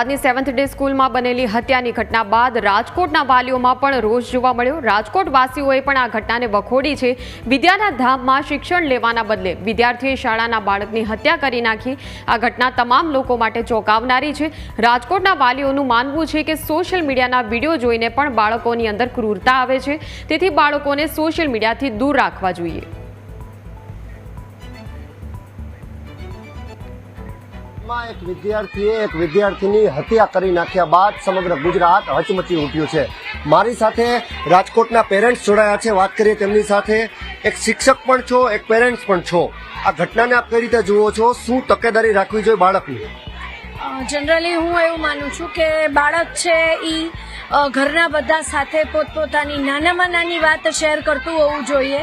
આજની seventh day સ્કૂલમાં બનેલી હત્યાની ઘટના બાદ રાજકોટના વાલીઓમાં પણ રોષ જોવા મળ્યો. રાજકોટ વાસીઓએ પણ આ ઘટનાને વખોડી છે. વિદ્યાના ધામમાં શિક્ષણ લેવાના બદલે વિદ્યાર્થીએ શાળાના બાળકની હત્યા કરી નાખી. આ ઘટના તમામ લોકો માટે ચોંકાવનારી છે. રાજકોટના વાલીઓનું માનવું છે કે સોશિયલ મીડિયાના વીડિયો જોઈને પણ બાળકોની અંદર ક્રૂરતા આવે છે. તેથી બાળકોને સોશિયલ મીડિયાથી દૂર રાખવા જોઈએ. માં એક વિદ્યાર્થીએ એક વિદ્યાર્થીની હત્યા કરી નાખ્યા બાદ સમગ્ર ગુજરાત હચમચી ઉઠ્યું છે. મારી સાથે રાજકોટના પેરેન્ટ્સ જોડાયા છે. વાત કરીએ તેમની સાથે. એક શિક્ષક પણ છો, એક પેરેન્ટ્સ પણ છો. આ ઘટનાને આપ કઈ રીતે જુઓ છો? શું તકેદારી રાખવી જોઈએ બાળકની? જનરલી હું એવું માનું છું કે બાળક છે એ ઘરના બધા સાથે પોતપોતાની નાનામાં નાની વાત શેર કરતું હોવું જોઈએ.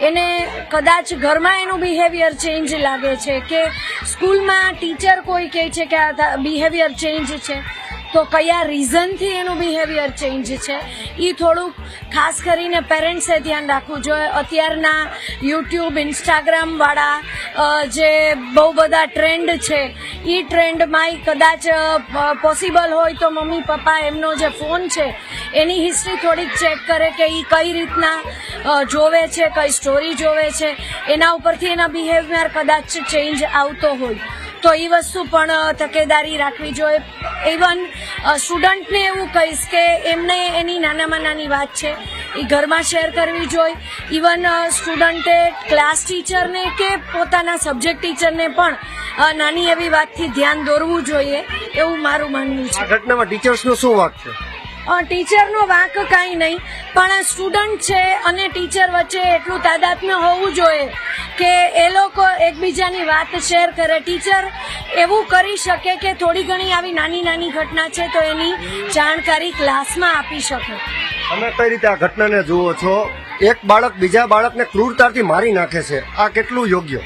એને કદાચ ઘરમાં એનું બિહેવિયર ચેન્જ લાગે છે કે સ્કૂલમાં ટીચર કોઈ કહે છે કે આ બિહેવિયર ચેન્જ છે? તો કયા રીઝનથી એનું બિહેવિયર ચેન્જ છે? એ થોડુંક ખાસ કરીને પેરેન્ટ્સે ધ્યાન રાખવું જોઈએ. અત્યારના યુટ્યુબ ઇન્સ્ટાગ્રામવાળા જે બહુ બધા ટ્રેન્ડ છે એ ટ્રેન્ડમાં કદાચ પોસિબલ હોય તો મમ્મી, પપ્પા એમનો જે ફોન છે, એની હિસ્ટ્રી થોડીક ચેક કરે કે એ કઈ રીતના જોવે છે, કઈ સ્ટોરી જોવે છે. એના ઉપરથી એના બિહેવિયર કદાચ ચેન્જ આવતો હોય. તો એ વસ્તુ પણ તકેદારી રાખવી જોઈએ. ઇવન સ્ટુડન્ટને એવું કહીશ કે એમને એની નાનામાં નાની વાત છે. એ ઘરમાં શેર કરવી જોઈએ. ઇવન સ્ટુડન્ટે ક્લાસ ટીચરને કે પોતાના સબ્જેક્ટ ટીચરને પણ નાની એવી વાતથી ધ્યાન દોરવું જોઈએ એવું મારું માનવું છે. આ ઘટનામાં ટીચર્સનો શું વાક છે ટીચરનો વાંક કાંઈ નહીં પણ આ સ્ટુડન્ટ છે અને ટીચર વચ્ચે એટલું તાદાત્મ્ય હોવું જોઈએ કે એ લોકો એકબીજાની વાત શેર કરે. ટીચર એવું કરી શકે કે થોડી ઘણી આવી નાની નાની ઘટના છે તો એની જાણકારી ક્લાસમાં આપી શકે. તમે કઈ રીતે આ ઘટનાને જુઓ છો? એક બાળક બીજા બાળકને ક્રૂરતાથી મારી નાખે છે. આ કેટલું યોગ્ય?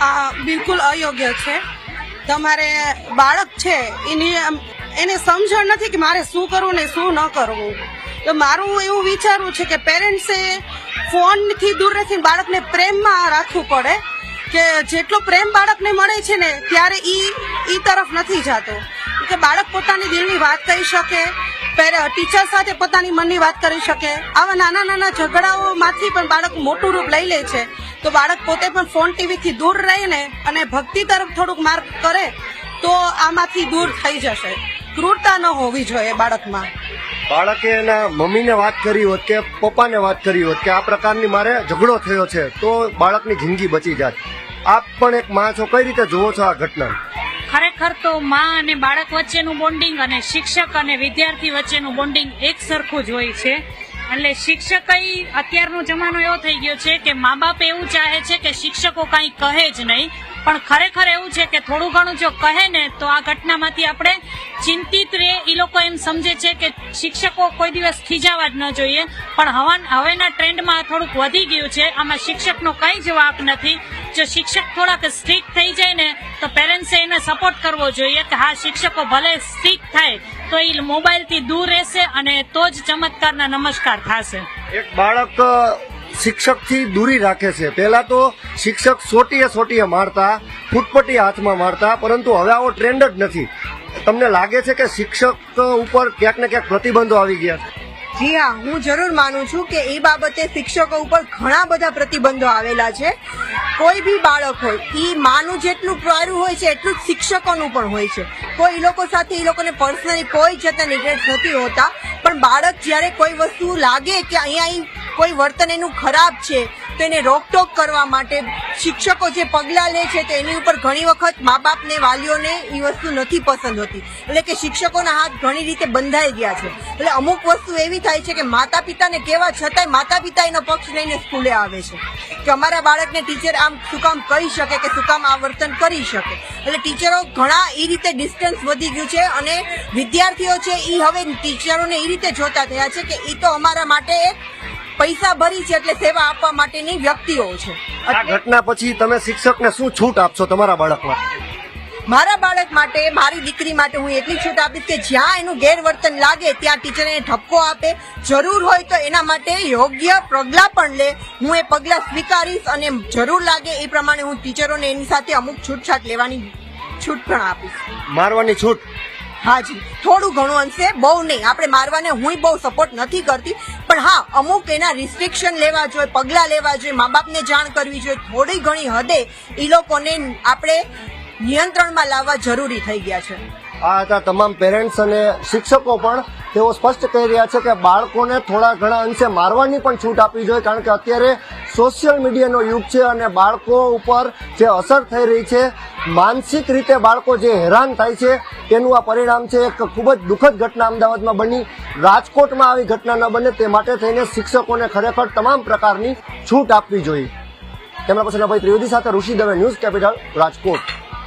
આ બિલકુલ અયોગ્ય છે. તમારે બાળક છે એની આમ- એને સમજણ નથી કે મારે શું કરવું ને શું ન કરવું. તો મારું એવું વિચારવું છે કે પેરેન્ટ્સે ફોનથી દૂર રાખીને બાળકને પ્રેમમાં રાખવું પડે કે જેટલો પ્રેમ બાળકને મળે છે ને ત્યારે ઈ ઈ તરફ નથી જતો. કે બાળક પોતાની દિલની વાત કહી શકે ટીચર સાથે પોતાની મનની વાત કરી શકે. આવા નાના નાના ઝઘડાઓમાંથી પણ બાળક મોટું રૂપ લઈ લે છે. તો બાળક પોતે પણ ફોન ટીવીથી દૂર રહીને અને ભક્તિ તરફ થોડુંક માર્ગ કરે તો આમાંથી દૂર થઈ જશે. ક્રૂરતા ન હોવી જોઈએ બાળકમાં. બાળકે એના મમ્મીને વાત કરી હોત કે પપ્પાને વાત કરી હોત કે આ પ્રકારની મારે ઝઘડો થયો છે તો બાળકની જિંદગી બચી જાત આપ પણ એક માં છો કઈ રીતે જુઓ છો આ ઘટના? ખરેખર તો માં અને બાળક વચ્ચેનું બોન્ડિંગ અને શિક્ષક અને વિદ્યાર્થી વચ્ચેનું બોન્ડિંગ એક સરખું જ હોય છે. એટલે શિક્ષક અત્યારનો જમાનો એવો થઈ ગયો છે કે મા બાપ એવું ચાહે છે કે શિક્ષકો કાંઈ કહે જ નહીં. પણ ખરેખર એવું છે કે થોડું ઘણું જો કહે ને તો આ ઘટનામાંથી આપણે ચિંતિત રહે, એ લોકો એમ સમજે છે કે શિક્ષકો કોઈ દિવસ ખીજાવા જ ન જોઈએ. પણ હવન, હવેના ટ્રેન્ડમાં થોડુંક વધી ગયું છે. આમાં શિક્ષકનો કંઈ જ વાંક નથી. જો શિક્ષક થોડાક સ્ટ્રિક્ટ થઈ જાય ને, તો પેરેન્ટ્સે એને સપોર્ટ કરવો જોઈએ કે હા, શિક્ષકો ભલે સ્ટ્રિક્ટ થાય, તો એ મોબાઈલથી દૂર રહેશે અને તો જ ચમત્કારના નમસ્કાર થશે. એક બાળક શિક્ષકથી દૂરી રાખે છે. પહેલા તો શિક્ષક સોટીએ સોટીએ મારતા, ફૂટપટ્ટી હાથમાં મારતા, પરંતુ હવે આવો ટ્રેન્ડ જ નથી. તમને લાગે છે કે શિક્ષક ઉપર ક્યાંક ને ક્યાંક પ્રતિબંધો આવી ગયા છે? જી હા, હું જરૂર માનું છું કે એ બાબતે શિક્ષકો ઉપર ઘણા બધા પ્રતિબંધો આવેલા છે. કોઈ બી બાળક હોય એ માનું જેટલું પ્યારું હોય છે, એટલું જ શિક્ષકોનું પણ હોય છે. કોઈ એ લોકો સાથે એ લોકોને પર્સનલી કોઈ જતા નિગ્રેટ નથી હોતા. પણ બાળક જ્યારે કોઈ વસ્તુ લાગે કે અહીંયા કોઈ વર્તન એનું ખરાબ છે, તો એને રોકટોક કરવા માટે શિક્ષકો જે પગલાં લે છે, તો એની ઉપર ઘણી વખત મા બાપને વાલીઓને એ વસ્તુ નથી પસંદ હોતી. એટલે કે શિક્ષકોના હાથ ઘણી રીતે બંધાઈ ગયા છે. એટલે અમુક વસ્તુ એવી થાય છે કે માતા પિતાને કહેવા છતાંય માતા પિતા એનો પક્ષ લઈને સ્કૂલે આવે છે. કે અમારા બાળકને ટીચર આમ શું કામ કહી શકે કે શું કામ આ વર્તન કરી શકે. એટલે ટીચરો ઘણા એ રીતે ડિસ્ટન્સ વધી ગયું છે અને વિદ્યાર્થીઓ છે એ હવે ટીચરોને એ રીતે જોતા થયા છે કે એ તો અમારા માટે એક પૈસા ભરી છે એટલે સેવા આપવા માટેની વ્યક્તિઓ છે. આ ઘટના પછી તમે શિક્ષકને શું છૂટ આપશો તમારા બાળકમાં? મારા બાળક માટે મારી દીકરી માટે હું એટલી છૂટ આપીશ કે જ્યાં એનું ગેરવર્તન લાગે ત્યાં ટીચરને ઠપકો આપે. જરૂર હોય તો એના માટે યોગ્ય પગલાં પણ લે. હું એ પગલાં સ્વીકારીશ અને જરૂર લાગે એ પ્રમાણે હું ટીચરોને એની સાથે અમુક છૂટછાટ લેવાની છૂટ પણ આપીશ. મારવાની છૂટ? હાજી થોડું ઘણું અંશે બહુ નહીં. આપણે મારવાને હું બહુ સપોર્ટ નથી કરતી. પણ હા, અમુક એના રિસ્ટ્રિક્શન લેવા જોઈએ, પગલાં લેવા જોઈએ મા બાપને જાણ કરવી જોઈએ. થોડી ઘણી હદે એ લોકોને આપણે નિયંત્રણમાં લાવવા જરૂરી થઈ ગયા છે. આ હતા તમામ પેરેન્ટ્સ અને શિક્ષકો પણ તેઓ સ્પષ્ટ કહી રહ્યા છે કે બાળકોને થોડા ઘણા અંશે મારવાની પણ છૂટ આપવી જોઈએ, કારણ કે અત્યારે સોશિયલ મીડિયાનો યુગ છે અને બાળકો ઉપર જે અસર થઈ રહી છે, માનસિક રીતે બાળકો જે હેરાન થાય છે, તેનું આ પરિણામ છે એક ખૂબ જ દુઃખદ ઘટના અમદાવાદમાં બની. રાજકોટમાં આવી ઘટના ન બને તે માટે થઈને શિક્ષકોને ખરેખર તમામ પ્રકારની છૂટ આપવી જોઈએ. કેમેરા પછી ભાઈ ત્રિવેદી સાથે ઋષિ દવે ન્યૂઝ કેપિટલ રાજકોટ.